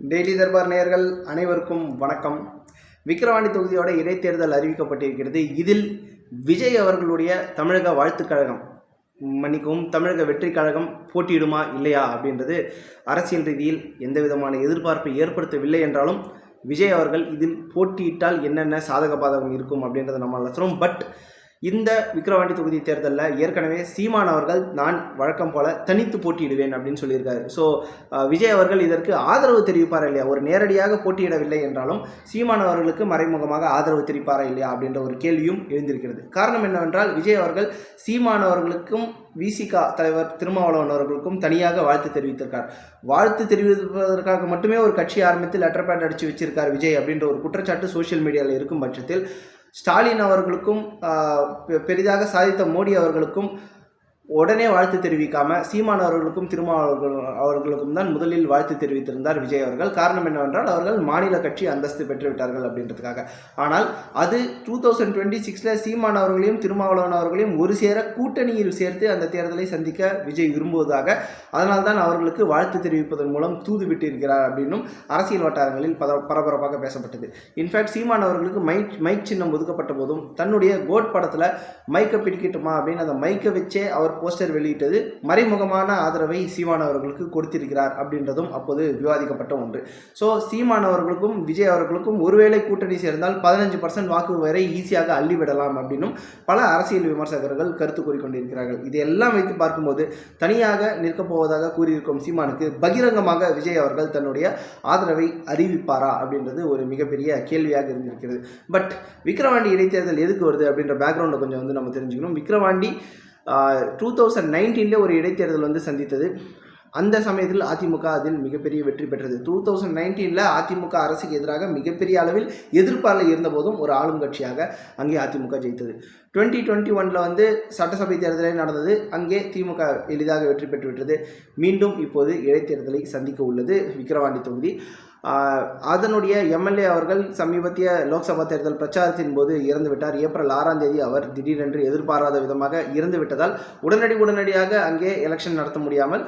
Daily Darbar நேயர்கள் அனைவருக்கும் வணக்கம். விக்கிரவாண்டி தொகுதியோட இடைத்தேர்தல் அறிவிக்கப்பட்டிருக்கிறது. இதில் விஜய் அவர்களுடைய தமிழக வாழ்த்துக் கழகம் மன்னிக்கவும் தமிழக வெற்றி கழகம் போட்டியிடுமா இல்லையா அப்படின்றது அரசியல் ரீதியில் எந்த விதமான எதிர்பார்ப்பை ஏற்படுத்தவில்லை என்றாலும் விஜய் அவர்கள் இதில் போட்டியிட்டால் என்னென்ன சாதக பாதகம் இருக்கும் அப்படின்றத நம்ம சொல்கிறோம் பட் இந்த விக்ரவாண்டி தொகுதி தேர்தலில் ஏற்கனவே சீமான் அவர்கள் நான் வழக்கம் போல தனித்து போட்டியிடுவேன் அப்படின்னு சொல்லியிருக்காரு. ஸோ விஜய் அவர்கள் இதற்கு ஆதரவு தெரிவிப்பாரா இல்லையா? ஒரு நேரடியாக போட்டியிடவில்லை என்றாலும் சீமான் அவர்களுக்கு மறைமுகமாக ஆதரவு தெரிவிப்பாரா இல்லையா? அப்படின்ற ஒரு கேள்வியும் எழுந்திருக்கிறது. காரணம் என்னவென்றால் விஜய் அவர்கள் சீமான் அவர்களுக்கும் விசிகா தலைவர் திருமாவளவன் அவர்களுக்கும் தனியாக வாழ்த்து தெரிவித்திருக்கார். வாழ்த்து தெரிவிப்பதற்காக மட்டுமே ஒரு கட்சி ஆரம்பித்து லெட்டர் பேட் அடித்து வச்சிருக்கார் விஜய் அப்படின்ற ஒரு குற்றச்சாட்டு சோஷியல் மீடியாவில் இருக்கும் பட்சத்தில் ஸ்டாலின் அவர்களுக்கும் பெ- பெரிதாக சாதித்த மோடி அவர்களுக்கும் உடனே வாழ்த்து தெரிவிக்காம சீமான் அவர்களுக்கும் திருமாவளவர்கள் அவர்களுக்கும் தான் முதலில் வாழ்த்து தெரிவித்திருந்தார் விஜய் அவர்கள். காரணம் என்னவென்றால் அவர்கள் மாநில கட்சி அந்தஸ்து பெற்றுவிட்டார்கள் அப்படின்றதுக்காக. ஆனால் அது டூ தௌசண்ட் டுவெண்ட்டி சிக்ஸில் சீமான் அவர்களையும் திருமாவளவன் அவர்களையும் ஒரு சேர கூட்டணியில் சேர்த்து அந்த தேர்தலை சந்திக்க விஜய் விரும்புவதாக அதனால்தான் அவர்களுக்கு வாழ்த்து தெரிவிப்பதன் மூலம் தூது விட்டிருக்கிறார் அப்படின்னும் அரசியல் வட்டாரங்களில் பத பரபரப்பாக பேசப்பட்டது. இன்ஃபேக்ட் சீமான் அவர்களுக்கு மைக் மைக் சின்னம் ஒதுக்கப்பட்ட போதும் தன்னுடைய கோட் படத்தில் மைக்கை பிடிக்கட்டுமா அப்படின்னு அந்த மைக்கை வச்சே அவர் போஸ்டர் வெளியிட்டது மறைமுகமான ஆதரவை சீமான் அவர்களுக்கு கொடுத்திருக்கிறார் அப்படின்றதும் அப்போது விவாதிக்கப்பட்ட ஒன்று. ஸோ சீமான் அவர்களுக்கும் விஜய் அவர்களுக்கும் ஒருவேளை கூட்டணி சேர்ந்தால் பதினஞ்சு பர்சன்ட் வாக்கு வரை ஈஸியாக அள்ளிவிடலாம் அப்படின்னும் பல அரசியல் விமர்சகர்கள் கருத்து கூறிக்கொண்டிருக்கிறார்கள். இதையெல்லாம் வைத்து பார்க்கும்போது தனியாக நிற்கப் போவதாக கூறியிருக்கும் சீமானுக்கு பகிரங்கமாக விஜய் அவர்கள் தன்னுடைய ஆதரவை அறிவிப்பாரா அப்படின்றது ஒரு மிகப்பெரிய கேள்வியாக இருந்திருக்கிறது. பட் விக்ரவாண்டி இடைத்தேர்தல் எதுக்கு வருது அப்படின்ற பேக்ரவுண்டை கொஞ்சம் வந்து நம்ம தெரிஞ்சுக்கணும். விக்ரவாண்டி டூ தௌசண்ட் நைன்டீனில் ஒரு இடைத்தேர்தல் வந்து சந்தித்தது. அந்த சமயத்தில் அதிமுக அதில் மிகப்பெரிய வெற்றி பெற்றது. டூ தௌசண்ட் நைன்டீனில் அதிமுக அரசுக்கு எதிராக மிகப்பெரிய அளவில் எதிர்ப்பாளர் இருந்தபோதும் ஒரு ஆளும் கட்சியாக அங்கே அதிமுக ஜெயித்தது. டுவெண்ட்டி டுவெண்ட்டி ஒனில் வந்து சட்டசபை தேர்தலே நடந்தது. அங்கே திமுக எளிதாக வெற்றி பெற்றுவிட்டது மீண்டும் இப்போது இடைத்தேர்தலை சந்திக்க உள்ளது விக்கிரவாண்டி தொகுதி. அதனுடைய எம்எல்ஏ அவர்கள் சமீபத்திய லோக்சபா தேர்தல் பிரச்சாரத்தின் போது இறந்து விட்டார் ஏப்ரல் ஆறாம் தேதி அவர் திடீரென்று எதிர்பாராத விதமாக இறந்து விட்டதால் உடனடி உடனடியாக அங்கே எலெக்ஷன் நடத்த முடியாமல்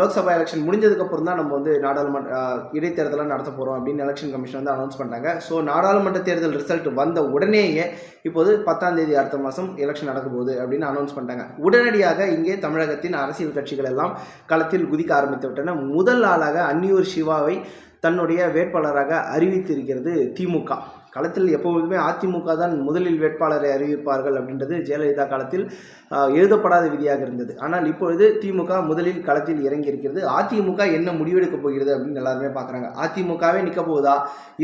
லோக்சபா எலெக்ஷன் முடிஞ்சதுக்கு அப்புறம் தான் நம்ம வந்து நாடாளுமன்ற இடைத்தேர்தலாக நடத்த போகிறோம் அப்படின்னு எலெக்ஷன் கமிஷன் வந்து அனௌன்ஸ் பண்ணாங்க ஸோ நாடாளுமன்ற தேர்தல் ரிசல்ட் வந்த உடனேயே இப்போது பத்தாம் தேதி அடுத்த மாதம் எலெக்ஷன் நடக்க போகுது அப்படின்னு அனௌன்ஸ் பண்ணிட்டாங்க. உடனடியாக இங்கே தமிழகத்தின் அரசியல் கட்சிகள் எல்லாம் களத்தில் குதிக்க ஆரம்பித்து விட்டன. முதல் ஆளாக அன்னியூர் சிவாவை தன்னுடைய வேட்பாளராக அறிவித்திருக்கிறது திமுக. களத்தில் எப்பொழுதுமே அதிமுக தான் முதலில் வேட்பாளரை அறிவிப்பார்கள் அப்படின்றது ஜெயலலிதா காலத்தில் எழுதப்படாத விதியாக இருந்தது. ஆனால் இப்பொழுது திமுக முதலில் களத்தில் இறங்கி இருக்கிறது அதிமுக என்ன முடிவெடுக்க போகிறது அப்படின்னு எல்லாருமே பார்க்குறாங்க. அதிமுகவே நிற்க போகுதா?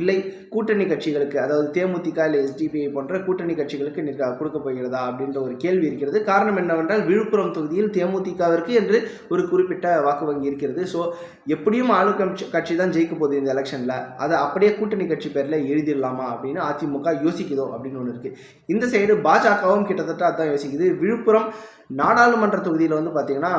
இல்லை. கூட்டணி கட்சிகளுக்கு அதாவது தேமுதிக இல்லை எஸ்டிபிஐ போன்ற கூட்டணி கட்சிகளுக்கு நிற்க கொடுக்க போகிறதா அப்படின்ற ஒரு கேள்வி இருக்கிறது. காரணம் என்னவென்றால் விழுப்புரம் தொகுதியில் தேமுதிகவிற்கு என்று ஒரு குறிப்பிட்ட வாக்கு வங்கி இருக்கிறது. ஸோ எப்படியும் ஆளும் கட்சி கட்சி தான் ஜெயிக்க போகுது இந்த எலெக்ஷனில். அதை அப்படியே கூட்டணி கட்சி பேரில் எழுதிடலாமா அப்படின்னு அதிமுக யோசிக்குதோ அப்படின்னு ஒன்று இருக்குது இந்த சைடு பாஜகவும் கிட்டத்தட்ட அதான் யோசிக்குது. விழுப்புரம் நாடாளுமன்ற தொகுதியில் வந்து பார்த்தீங்கன்னா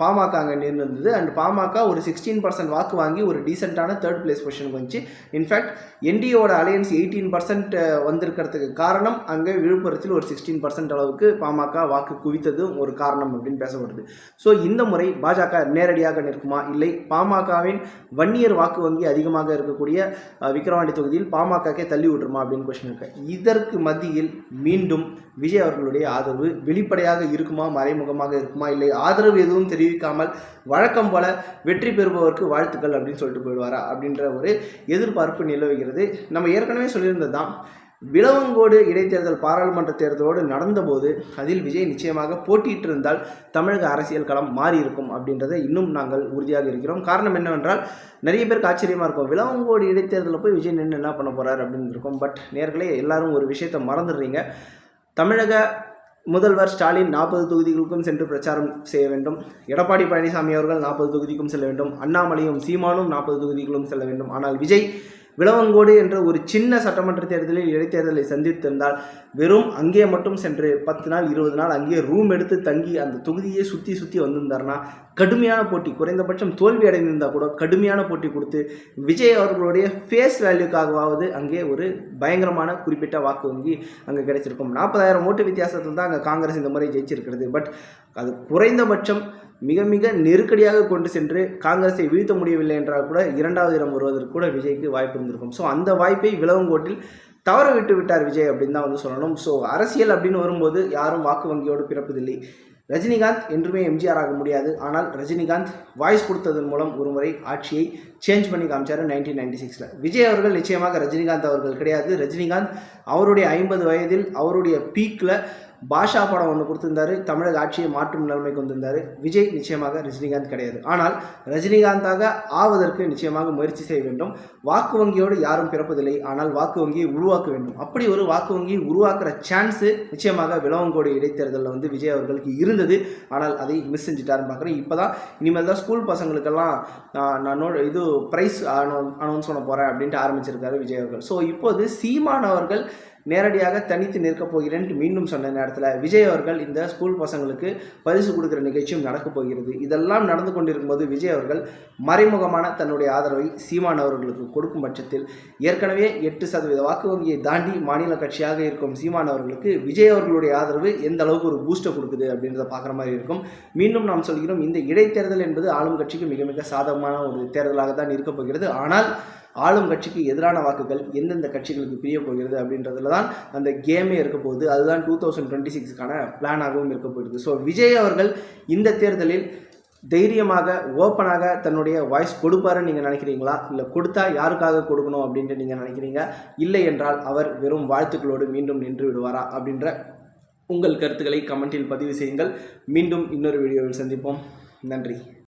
பாமக அங்கே நின்று இருந்தது அண்ட் பாமக ஒரு சிக்ஸ்டீன் பர்சன்ட் வாக்கு வாங்கி ஒரு டீசெண்டான தேர்ட் பிளேஸ் பொசிஷனுக்கு வந்துச்சு. இன்ஃபேக்ட் என்டிஏவோட அலையன்ஸ் எயிட்டீன் பர்சன்ட் வந்திருக்கிறதுக்கு காரணம் அங்கே விழுப்புரத்தில் ஒரு சிக்ஸ்டீன் பர்சன்ட் அளவுக்கு பாமக வாக்கு குவித்ததும் ஒரு காரணம் அப்படின்னு பேசப்படுது. ஸோ இந்த முறை பாஜக நேரடியாக நிற்குமா? இல்லை. பாமகவின் வன்னியர் வாக்கு வங்கி அதிகமாக இருக்கக்கூடிய விக்கிரவாண்டி தொகுதியில் பாமகக்கே தள்ளி விட்டுருமா அப்படின்னு கொஸ்டின் இருக்கு. இதற்கு மத்தியில் மீண்டும் விஜய் அவர்களுடைய ஆதரவு வெளிப்படையாக இருக்குமா மறைமுகமாக இருக்குமா இல்லை ஆதரவு எதுவும் தெரிவிக்காமல் வழக்கம் போல வெற்றி பெறுபவருக்கு வாழ்த்துக்கள் அப்படின்னு சொல்லிட்டு போயிடுவாரா அப்படின்ற ஒரு எதிர்பார்ப்பு நிலவுகிறது. நம்ம ஏற்கனவே சொல்லியிருந்தது தான் விளவங்கோடு இடைத்தேர்தல் பாராளுமன்ற தேர்தலோடு நடந்தபோது அதில் விஜய் நிச்சயமாக போட்டியிட்டிருந்தால் தமிழக அரசியல் களம் மாறி இருக்கும் இன்னும் நாங்கள் உறுதியாக இருக்கிறோம். காரணம் என்னவென்றால் நிறைய பேருக்கு ஆச்சரியமாக இருக்கும். விளவங்கோடு இடைத்தேர்தலில் போய் விஜய் நின்று என்ன பண்ண போகிறார் அப்படின்னு இருக்கும். பட் நேர்களே எல்லாரும் ஒரு விஷயத்தை மறந்துடுறீங்க. தமிழக முதல்வர் ஸ்டாலின் நாற்பது தொகுதிகளுக்கும் சென்று பிரச்சாரம் செய்ய வேண்டும். எடப்பாடி பழனிசாமி அவர்கள் நாற்பது தொகுதிக்கும் செல்ல வேண்டும். அண்ணாமலையும் சீமானும் நாற்பது தொகுதிகளும் செல்ல வேண்டும். ஆனால் விஜய் விளவங்கோடு என்ற ஒரு சின்ன சட்டமன்ற தேர்தலில் இடைத்தேர்தலை சந்தித்திருந்தால் வெறும் அங்கே மட்டும் சென்று பத்து நாள் இருபது நாள் அங்கேயே ரூம் எடுத்து தங்கி அந்த தொகுதியை சுற்றி சுற்றி வந்திருந்தாருன்னா கடுமையான போட்டி குறைந்தபட்சம் தோல்வி அடைந்திருந்தால் கூட கடுமையான போட்டி கொடுத்து விஜய் அவர்களுடைய ஃபேஸ் வேல்யூக்காகவாவது அங்கே ஒரு பயங்கரமான குறிப்பிட்ட வாக்கு வங்கி அங்கே கிடைச்சிருக்கும். நாற்பதாயிரம் ஓட்டு வித்தியாசத்தில் தான் அங்கே காங்கிரஸ் இந்த முறை ஜெயிச்சிருக்கிறது. பட் அது குறைந்தபட்சம் மிக மிக நெருக்கடியாக கொண்டு சென்று காங்கிரஸை வீழ்த்த முடியவில்லை என்றால் கூட இரண்டாவது இடம் வருவதற்கு கூட விஜய்க்கு வாய்ப்பு இருந்திருக்கும். ஸோ அந்த வாய்ப்பை விலவங்கோட்டில் தவற விட்டு விட்டார் விஜய் அப்படின்னு தான் வந்து சொல்லணும். ஸோ அரசியல் அப்படின்னு வரும்போது யாரும் வாக்கு வங்கியோடு பிறப்பதில்லை. ரஜினிகாந்த் என்றுமே எம்ஜிஆர் ஆக முடியாது. ஆனால் ரஜினிகாந்த் வாய்ஸ் கொடுத்ததன் மூலம் ஒருமுறை ஆட்சியை சேஞ்ச் பண்ணி காமிச்சார் நைன்டீன் நைன்டி சிக்ஸில் விஜய் அவர்கள் நிச்சயமாக ரஜினிகாந்த் அவர்கள் கிடையாது. ரஜினிகாந்த் அவருடைய ஐம்பது வயதில் அவருடைய பீக்கில் பாஷா படம் ஒன்று கொடுத்துருந்தாரு தமிழக ஆட்சியை மாற்றும் நிலைமைக்கு வந்திருந்தார் விஜய் நிச்சயமாக ரஜினிகாந்த் கிடையாது. ஆனால் ரஜினிகாந்தாக ஆவதற்கு நிச்சயமாக முயற்சி செய்ய வேண்டும். வாக்கு வங்கியோடு யாரும் பிறப்பதில்லை. ஆனால் வாக்கு வங்கியை உருவாக்க வேண்டும். அப்படி ஒரு வாக்கு வங்கியை உருவாக்குற சான்ஸு நிச்சயமாக விளவங்கோடு இடைத்தேர்தலில் வந்து விஜய் அவர்களுக்கு இருந்தது. ஆனால் அதை மிஸ் செஞ்சுட்டாருன்னு பார்க்குறேன். இப்போ தான் இனிமேல் தான் ஸ்கூல் பசங்களுக்கெல்லாம் நான் நான் நோ இது ப்ரைஸ் அனௌன்ஸ் பண்ண போகிறேன் அப்படின்ட்டு ஆரம்பிச்சிருக்காரு விஜய் அவர்கள். ஸோ இப்போது சீமான் அவர்கள் நேரடியாக தனித்து நிற்கப் போகிறேன் மீண்டும் சொன்ன நேரத்தில் விஜய் அவர்கள் இந்த ஸ்கூல் பசங்களுக்கு பரிசு கொடுக்குற நிகழ்ச்சியும் நடக்கப் போகிறது. இதெல்லாம் நடந்து கொண்டிருக்கும் போது விஜய் அவர்கள் மறைமுகமான தன்னுடைய ஆதரவை சீமான் அவர்களுக்கு கொடுக்கும் பட்சத்தில் ஏற்கனவே எட்டு சதவீத வாக்கு வங்கியை தாண்டி மாநில கட்சியாக இருக்கும் சீமான் அவர்களுக்கு விஜய் அவர்களுடைய ஆதரவு எந்த அளவுக்கு ஒரு பூஸ்டை கொடுக்குது அப்படின்றத பார்க்குற மாதிரி இருக்கும். மீண்டும் நாம் சொல்கிறோம் இந்த இடைத்தேர்தல் என்பது ஆளும் கட்சிக்கு மிக மிக சாதகமான ஒரு தேர்தலாக தான் இருக்கப் போகிறது. ஆனால் ஆளும் கட்சிக்கு எதிரான வாக்குகள் எந்தெந்த கட்சிகளுக்கு பிரிய போகிறது அப்படின்றதுல தான் அந்த கேமே இருக்க போகுது. அதுதான் டூ தௌசண்ட் டுவெண்ட்டி சிக்ஸ்க்கான பிளானாகவும் இருக்க போகுது. ஸோ விஜய் அவர்கள் இந்த தேர்தலில் தைரியமாக ஓப்பனாக தன்னுடைய வாய்ஸ் கொடுப்பாருன்னு நீங்கள் நினைக்கிறீங்களா? இல்லை கொடுத்தா யாருக்காக கொடுக்கணும் அப்படின்ட்டு நீங்கள் நினைக்கிறீங்க? இல்லை என்றால் அவர் வெறும் வாழ்த்துக்களோடு மீண்டும் நின்று விடுவாரா அப்படின்ற உங்கள் கருத்துக்களை கமெண்டில் பதிவு செய்யுங்கள். மீண்டும் இன்னொரு வீடியோவில் சந்திப்போம். நன்றி.